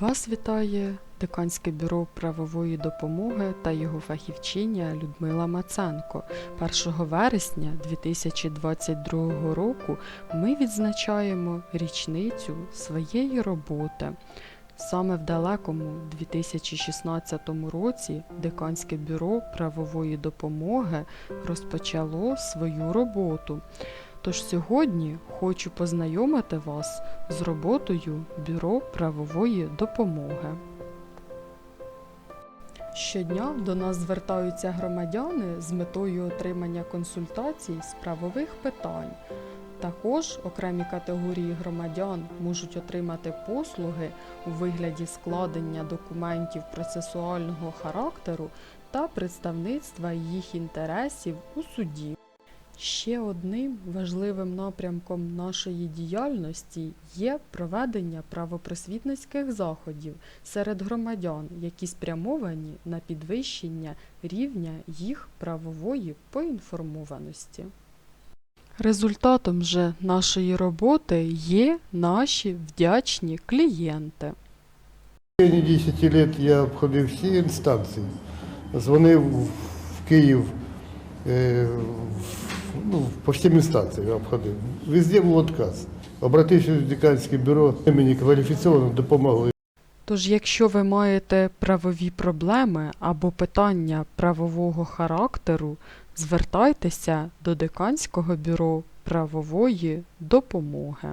Вас вітає Деканське бюро правової допомоги та його фахівчиня Людмила Маценко. 1 вересня 2022 року ми відзначаємо річницю своєї роботи. Саме в далекому 2016 році Деканське бюро правової допомоги розпочало свою роботу. Тож сьогодні хочу познайомити вас з роботою Бюро правової допомоги. Щодня до нас звертаються громадяни з метою отримання консультацій з правових питань. Також окремі категорії громадян можуть отримати послуги у вигляді складення документів процесуального характеру та представництва їх інтересів у суді. Ще одним важливим напрямком нашої діяльності є проведення правопросвітницьких заходів серед громадян, які спрямовані на підвищення рівня їх правової поінформованості. Результатом же нашої роботи є наші вдячні клієнти. В 10 лет я обходив всі інстанції. Дзвонив в Київ, в- ну, по всім инстанциям я обходив. Везде був отказ. Обратився в деканське бюро, мені кваліфіковано допомогли. Тож, якщо ви маєте правові проблеми або питання правового характеру, звертайтеся до Деканського бюро правової допомоги.